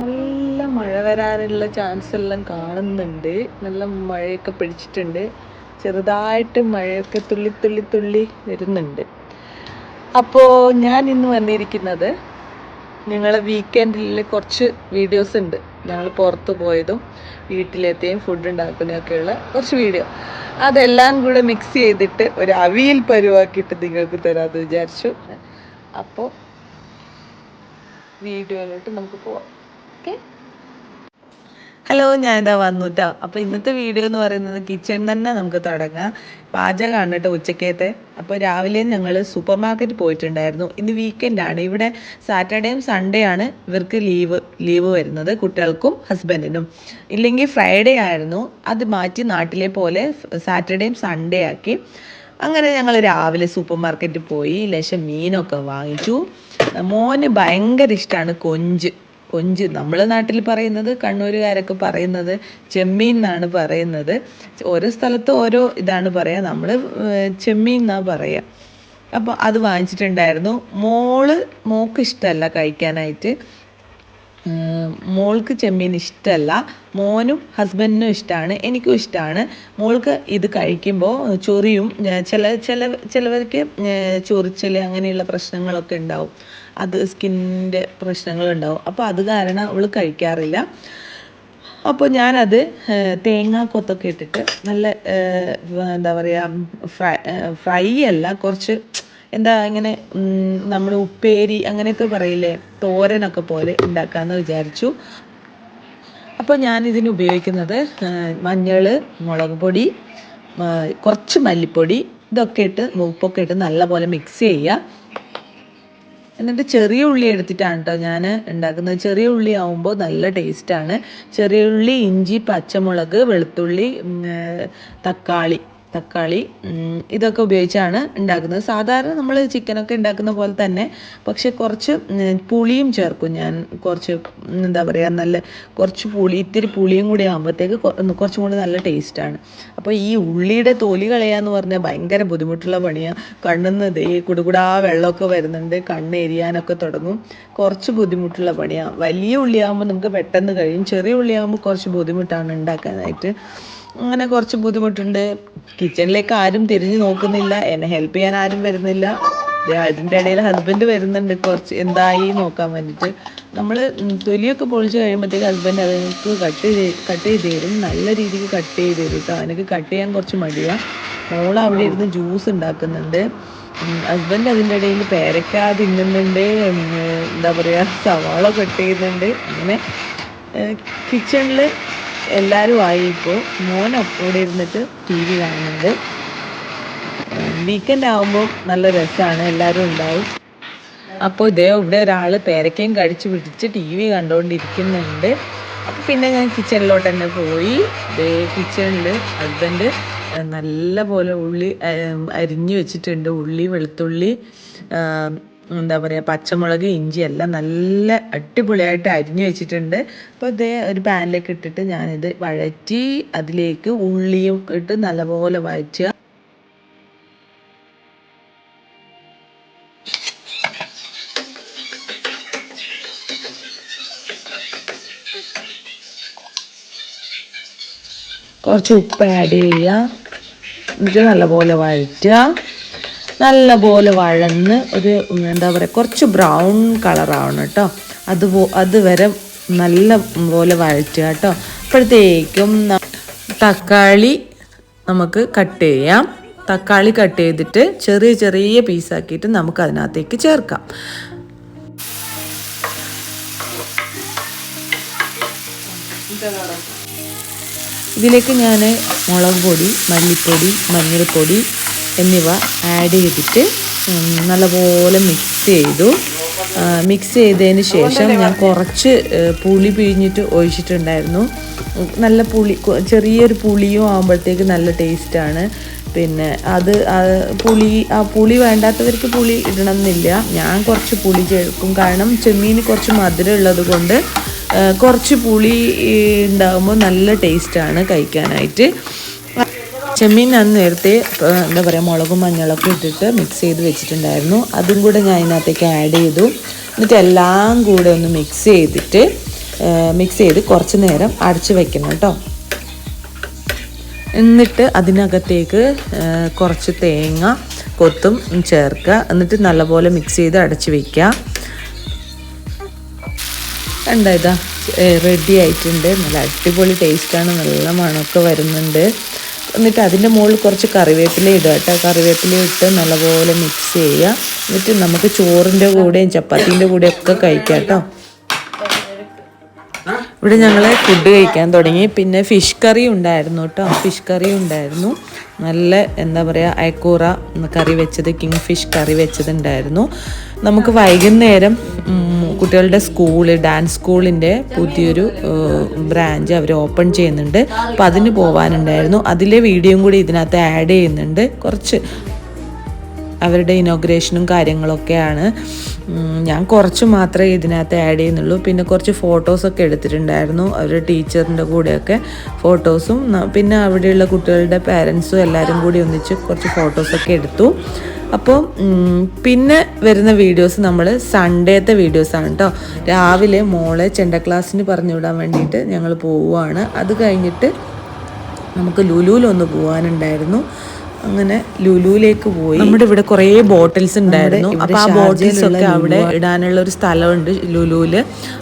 നല്ല മഴ വരാനുള്ള ചാൻസ് എല്ലാം കാണുന്നുണ്ട്. നല്ല മഴയൊക്കെ പിടിച്ചിട്ടുണ്ട്. ചെറുതായിട്ട് മഴയൊക്കെ തുള്ളി തുള്ളി തുള്ളി വരുന്നുണ്ട്. അപ്പോൾ ഞാൻ ഇന്ന് വന്നിരിക്കുന്നത് ഞങ്ങളെ വീക്കെൻഡിൽ കുറച്ച് വീഡിയോസ് ഉണ്ട്. ഞങ്ങൾ പുറത്ത് പോയതും വീട്ടിലെത്തിയും ഫുഡ് ഉണ്ടാക്കുന്നതൊക്കെയുള്ള കുറച്ച് വീഡിയോ അതെല്ലാം കൂടെ മിക്സ് ചെയ്തിട്ട് ഒരു അവിയൽ പരുവാക്കിയിട്ട് നിങ്ങൾക്ക് തരാമെന്ന് വിചാരിച്ചു. അപ്പോൾ വീഡിയോയിലോട്ട് നമുക്ക് പോവാം. ഓക്കെ. ഹലോ ഞാൻ ഇതാ വന്നു അപ്പൊ അപ്പോൾ ഇന്നത്തെ വീഡിയോ എന്ന് പറയുന്നത് കിച്ചൺ തന്നെ നമുക്ക് തുടങ്ങാം. പാചകമാണ് കേട്ടോ ഉച്ചക്കത്തെ. അപ്പോൾ രാവിലെ ഞങ്ങൾ സൂപ്പർ മാർക്കറ്റ് പോയിട്ടുണ്ടായിരുന്നു. ഇന്ന് വീക്കെൻഡ് ആണ്. ഇവിടെ സാറ്റർഡേയും സൺഡേ ആണ് ഇവർക്ക് ലീവ് ലീവ് വരുന്നത് കുട്ടികൾക്കും ഹസ്ബൻഡിനും ഇല്ലെങ്കിൽ ഫ്രൈഡേ ആയിരുന്നു. അത് മാറ്റി നാട്ടിലെ പോലെ സാറ്റർഡേയും സൺഡേ ആക്കി. അങ്ങനെ ഞങ്ങൾ രാവിലെ സൂപ്പർ മാർക്കറ്റിൽ പോയി. ലക്ഷം മീനൊക്കെ വാങ്ങിച്ചു. മോന് ഭയങ്കര ഇഷ്ടമാണ് കൊഞ്ച്. കൊഞ്ച്. നമ്മളെ നാട്ടിൽ പറയുന്നത് കണ്ണൂരുകാരൊക്കെ പറയുന്നത് ചെമ്മീൻ എന്നാണ് പറയുന്നത്. ഓരോ സ്ഥലത്ത് ഓരോ ഇതാണ് പറയുക നമ്മൾ ചെമ്മീൻ എന്നാണ് പറയുക അപ്പോൾ അത് വാങ്ങിച്ചിട്ടുണ്ടായിരുന്നു. മോൾ മോൾക്ക് ഇഷ്ടമല്ല കഴിക്കാനായിട്ട്. മോൾക്ക് ചെമ്മീൻ ഇഷ്ടമല്ല മോനും ഹസ്ബൻഡിനും ഇഷ്ടമാണ് എനിക്കും ഇഷ്ടമാണ് മോൾക്ക് ഇത് കഴിക്കുമ്പോൾ ചൊറിയും ചില ചില ചിലവർക്ക് ചൊറിച്ചൽ അങ്ങനെയുള്ള പ്രശ്നങ്ങളൊക്കെ ഉണ്ടാവും. അത് സ്കിന്നിന്റെ പ്രശ്നങ്ങളുണ്ടാവും അപ്പോൾ അത് കാരണം അവൾ കഴിക്കാറില്ല. അപ്പോൾ ഞാനത് തേങ്ങാക്കൊത്തൊക്കെ ഇട്ടിട്ട് നല്ല എന്താ പറയുക ഫ്രൈ ഫ്രൈ അല്ല കുറച്ച് എന്താ ഇങ്ങനെ നമ്മൾ ഉപ്പേരി അങ്ങനെയൊക്കെ പറയില്ലേ തോരനൊക്കെ പോലെ ഉണ്ടാക്കാമെന്ന് വിചാരിച്ചു. അപ്പോൾ ഞാൻ ഇതിന് ഉപയോഗിക്കുന്നത് മഞ്ഞൾ മുളക് പൊടി കുറച്ച് മല്ലിപ്പൊടി ഇതൊക്കെ ഇട്ട് ഉപ്പൊക്കെ ഇട്ട് നല്ലപോലെ മിക്സ് ചെയ്യുക എന്നിട്ട് ചെറിയ ഉള്ളി എടുത്തിട്ടാണ് കേട്ടോ ഞാൻ ഉണ്ടാക്കുന്നത്. ചെറിയ ഉള്ളി ആവുമ്പോൾ നല്ല ടേസ്റ്റാണ് ചെറിയ ഉള്ളി ഇഞ്ചി പച്ചമുളക് വെളുത്തുള്ളി തക്കാളി തക്കാളി ഇതൊക്കെ ഉപയോഗിച്ചാണ് ഉണ്ടാക്കുന്നത്. സാധാരണ നമ്മൾ ചിക്കനൊക്കെ ഉണ്ടാക്കുന്ന പോലെ തന്നെ പക്ഷെ കുറച്ച് പുളിയും ചേർക്കും ഞാൻ. കുറച്ച് എന്താ പറയുക നല്ല കുറച്ച് പുളി ഇത്തിരി പുളിയും കൂടി ആകുമ്പോഴത്തേക്ക് കുറച്ചും കൂടി നല്ല ടേസ്റ്റാണ് അപ്പോൾ ഈ ഉള്ളിയുടെ തൊലി കളയാന്ന് പറഞ്ഞാൽ ഭയങ്കര ബുദ്ധിമുട്ടുള്ള പണിയാണ് കണ്ണിന്ന് ദേ കുടുകുടാ വെള്ളമൊക്കെ വരുന്നുണ്ട് കണ്ണ് എരിയാനൊക്കെ തുടങ്ങും. കുറച്ച് ബുദ്ധിമുട്ടുള്ള പണിയാണ് വലിയ ഉള്ളിയാകുമ്പോൾ നമുക്ക് പെട്ടെന്ന് കഴിയും. ചെറിയ ഉള്ളിയാകുമ്പോൾ കുറച്ച് ബുദ്ധിമുട്ടാണ് ഉണ്ടാക്കാനായിട്ട്. അങ്ങനെ കുറച്ച് ബുദ്ധിമുട്ടുണ്ട്. കിച്ചണിലേക്ക് ആരും തിരിഞ്ഞു നോക്കുന്നില്ല. എന്നെ ഹെൽപ്പ് ചെയ്യാൻ ആരും വരുന്നില്ല. അതിന്റെ ഇടയിൽ ഹസ്ബൻഡ് വരുന്നുണ്ട്. കുറച്ച് എന്തായി നോക്കാൻ വേണ്ടിയിട്ട് നമ്മൾ തൊലിയൊക്കെ പൊളിച്ച് കഴിയുമ്പോഴത്തേക്ക് ഹസ്ബൻഡ് അതിനകത്ത് കട്ട് ചെയ്ത് കട്ട് ചെയ്ത് തരും. നല്ല രീതിക്ക് കട്ട് ചെയ്ത് തരും കേട്ടോ. അതിനൊക്കെ കട്ട് ചെയ്യാൻ കുറച്ച് മടിയാണ് മോൾ അവിടെ ഇരുന്ന് ജ്യൂസ് ഉണ്ടാക്കുന്നുണ്ട്. ഹസ്ബൻഡ് അതിന്റെ ഇടയിൽ പേരക്ക തിന്നുന്നുണ്ട്. എന്താ പറയുക സവാള കട്ട് ചെയ്യുന്നുണ്ട്. അങ്ങനെ കിച്ചണിൽ എല്ലാവരും ആയി ഇപ്പോൾ മോൻ അവിടെ ഇരുന്നിട്ട് ടി വി കാണുന്നുണ്ട്. വീക്കെൻഡ് ആകുമ്പോൾ നല്ല രസമാണ് എല്ലാവരും ഉണ്ടാവും. അപ്പോൾ ഇതേ ഇവിടെ ഒരാൾ പേരക്കയും കടിച്ച് പിടിച്ച് ടി വി കണ്ടുകൊണ്ടിരിക്കുന്നുണ്ട് അപ്പോൾ പിന്നെ ഞാൻ കിച്ചണിലോട്ട് തന്നെ പോയി. ഇതേ കിച്ചണിൽ ഹസ്ബൻഡ് നല്ല പോലെ ഉള്ളി അരിഞ്ഞു വെച്ചിട്ടുണ്ട്. ഉള്ളി വെളുത്തുള്ളി എന്താ പറയുക പച്ചമുളക് ഇഞ്ചി എല്ലാം നല്ല അടിപൊളിയായിട്ട് അരിഞ്ഞു വെച്ചിട്ടുണ്ട്. അപ്പോൾ ഇതേ ഒരു പാനിലേക്ക് ഇട്ടിട്ട് ഞാനിത് വഴറ്റി അതിലേക്ക് ഉള്ളിയും ഇട്ട് നല്ലപോലെ വഴറ്റുക. കുറച്ച് ഉപ്പ് ആഡ് ചെയ്യുക. എന്നിട്ട് നല്ലപോലെ വഴറ്റുക. നല്ലപോലെ വഴന്ന് ഒരു എന്താ പറയുക കുറച്ച് ബ്രൗൺ കളറാവണം കേട്ടോ. അത് അതുവരെ നല്ല പോലെ വഴറ്റുക കേട്ടോ. അപ്പോഴത്തേക്കും തക്കാളി നമുക്ക് കട്ട് ചെയ്യാം. തക്കാളി കട്ട് ചെയ്തിട്ട് ചെറിയ ചെറിയ പീസാക്കിയിട്ട് നമുക്ക് അതിനകത്തേക്ക് ചേർക്കാം. ഇതിലേക്ക് ഞാൻ മുളക് പൊടി മല്ലിപ്പൊടി മഞ്ഞൾപ്പൊടി എന്നിവ ആഡ് ചെയ്തിട്ട് നല്ലപോലെ മിക്സ് ചെയ്തു. മിക്സ് ചെയ്തതിന് ശേഷം ഞാൻ കുറച്ച് പുളി പിഴിഞ്ഞിട്ട് ഒഴിച്ചിട്ടുണ്ടായിരുന്നു. നല്ല പുളി ചെറിയൊരു പുളിയും ആകുമ്പോഴത്തേക്ക് നല്ല ടേസ്റ്റാണ് പിന്നെ അത് പുളി ആ പുളി വേണ്ടാത്തവർക്ക് പുളി ഇടണം എന്നില്ല ഞാൻ കുറച്ച് പുളി ചേർക്കും. കാരണം ചെമ്മീന് കുറച്ച് മധുരം ഉള്ളത് കൊണ്ട് കുറച്ച് പുളി ഉണ്ടാകുമ്പോൾ നല്ല ടേസ്റ്റാണ് കഴിക്കാനായിട്ട്. ചെമ്മീൻ ഞാൻ നേരത്തെ എന്താ പറയുക മുളകും മഞ്ഞളൊക്കെ ഇട്ടിട്ട് മിക്സ് ചെയ്ത് വെച്ചിട്ടുണ്ടായിരുന്നു. അതും കൂടെ ഞാൻ അതിനകത്തേക്ക് ആഡ് ചെയ്തു. എന്നിട്ട് എല്ലാം കൂടെ ഒന്ന് മിക്സ് ചെയ്തിട്ട് മിക്സ് ചെയ്ത് കുറച്ച് നേരം അടച്ച് വെക്കണം കേട്ടോ. എന്നിട്ട് അതിനകത്തേക്ക് കുറച്ച് തേങ്ങ കൊത്തും ചേർക്കുക. എന്നിട്ട് നല്ലപോലെ മിക്സ് ചെയ്ത് അടച്ച് വയ്ക്കുക കണ്ട ഇതാ റെഡി ആയിട്ടുണ്ട്. നല്ല അടിപൊളി ടേസ്റ്റാണ് നല്ല മണമൊക്കെ വരുന്നുണ്ട്. എന്നിട്ട് അതിന്റെ മുകളിൽ കുറച്ച് കറിവേപ്പില ഇടുക കേട്ടോ. കറിവേപ്പില ഇട്ട് നല്ലപോലെ മിക്സ് ചെയ്യുക. എന്നിട്ട് നമുക്ക് ചോറിന്റെ കൂടെയും ചപ്പാത്തീന്റെ കൂടെയും ഒക്കെ കഴിക്കാം കേട്ടോ. ഇവിടെ ഞങ്ങൾ ഫുഡ് കഴിക്കാൻ തുടങ്ങി. പിന്നെ ഫിഷ് കറി ഉണ്ടായിരുന്നു കേട്ടോ ഫിഷ് കറി ഉണ്ടായിരുന്നു. നല്ല എന്താ പറയുക അയക്കൂറ കറി വെച്ചത് കിങ് ഫിഷ് കറി വെച്ചതുണ്ടായിരുന്നു. നമുക്ക് വൈകുന്നേരം കുട്ടികളുടെ സ്കൂൾ ഡാൻസ് സ്കൂളിന്റെ പുതിയൊരു ബ്രാഞ്ച് അവർ ഓപ്പൺ ചെയ്യുന്നുണ്ട്. അപ്പോൾ അതിന് പോകാനുണ്ടായിരുന്നു അതിലെ വീഡിയോയും കൂടി ഇതിനകത്ത് ആഡ് ചെയ്യുന്നുണ്ട്. കുറച്ച് അവരുടെ ഇനോഗ്രേഷനും കാര്യങ്ങളൊക്കെയാണ്. ഞാൻ കുറച്ച് മാത്രമേ ഇതിനകത്ത് ആഡ് ചെയ്യുന്നുള്ളൂ. പിന്നെ കുറച്ച് ഫോട്ടോസൊക്കെ എടുത്തിട്ടുണ്ടായിരുന്നു. അവരുടെ ടീച്ചറിന്റെ കൂടെയൊക്കെ ഫോട്ടോസും പിന്നെ അവിടെയുള്ള കുട്ടികളുടെ പാരൻസും എല്ലാവരും കൂടി ഒന്നിച്ച് കുറച്ച് ഫോട്ടോസൊക്കെ എടുത്തു. അപ്പോൾ പിന്നെ വരുന്ന വീഡിയോസ് നമ്മൾ സൺഡേത്തെ വീഡിയോസാണ് കേട്ടോ രാവിലെ മോളെ ചെണ്ട ക്ലാസ്സിന് പറഞ്ഞു വിടാൻ വേണ്ടിയിട്ട് ഞങ്ങൾ പോവുകയാണ് അത് കഴിഞ്ഞിട്ട് നമുക്ക് ലുലുവിലൊന്ന് പോകാനുണ്ടായിരുന്നു അങ്ങനെ ലുലുവിലേക്ക് പോയി. നമ്മുടെ ഇവിടെ കുറേ ബോട്ടിൽസ് ഉണ്ടായിരുന്നു. അപ്പൊ ആ ബോട്ടിൽസ് ഒക്കെ അവിടെ ഇടാനുള്ള ഒരു സ്ഥലമുണ്ട് ലുലുവിൽ.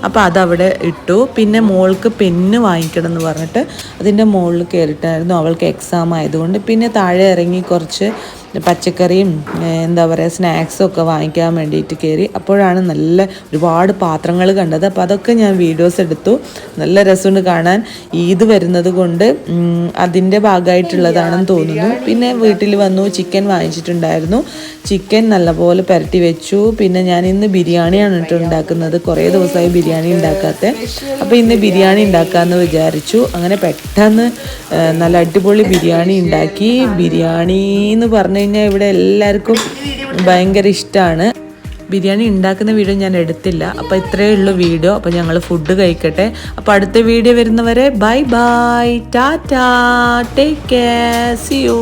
അപ്പൊ അതവിടെ ഇട്ടു. പിന്നെ മോൾക്ക് പെന്ന് വാങ്ങിക്കണം എന്ന് പറഞ്ഞിട്ട് അതിന്റെ മുകളിൽ കയറിയിട്ടായിരുന്നു. അവൾക്ക് എക്സാം ആയതുകൊണ്ട്. പിന്നെ താഴെ ഇറങ്ങി കുറച്ച് പച്ചക്കറിയും എന്താ പറയുക സ്നാക്സും ഒക്കെ വാങ്ങിക്കാൻ വേണ്ടിയിട്ട് കയറി അപ്പോഴാണ് നല്ല ഒരുപാട് പാത്രങ്ങൾ കണ്ടത്. അപ്പോൾ അതൊക്കെ ഞാൻ വീഡിയോസ് എടുത്തു. നല്ല രസമുണ്ട് കാണാൻ. ഈദ് വരുന്നത് കൊണ്ട് അതിന്റെ ഭാഗമായിട്ടുള്ളതാണെന്ന് തോന്നുന്നു. പിന്നെ വീട്ടിൽ വന്നു ചിക്കൻ വാങ്ങിച്ചിട്ടുണ്ടായിരുന്നു. ചിക്കൻ നല്ലപോലെ പുരട്ടി വെച്ചു. പിന്നെ ഞാൻ ഇന്ന് ബിരിയാണിയാണ് കേട്ടോ ഉണ്ടാക്കുന്നത്. കുറേ ദിവസമായി ബിരിയാണി ഉണ്ടാക്കാത്ത. അപ്പോൾ ഇന്ന് ബിരിയാണി ഉണ്ടാക്കാമെന്ന് വിചാരിച്ചു. അങ്ങനെ പെട്ടെന്ന് നല്ല അടിപൊളി ബിരിയാണി ഉണ്ടാക്കി. ബിരിയാണി എന്ന് പറഞ്ഞു കഴിഞ്ഞാൽ ഇവിടെ എല്ലാവർക്കും ഭയങ്കര ഇഷ്ടമാണ് ബിരിയാണി ഉണ്ടാക്കുന്ന വീഡിയോ ഞാൻ എടുത്തില്ല. അപ്പോൾ ഇത്രയേ ഉള്ളൂ വീഡിയോ. അപ്പോൾ ഞങ്ങൾ ഫുഡ് കഴിക്കട്ടെ. അപ്പോൾ അടുത്ത വീഡിയോ വരുന്നവരെ bye bye tata. Take care see you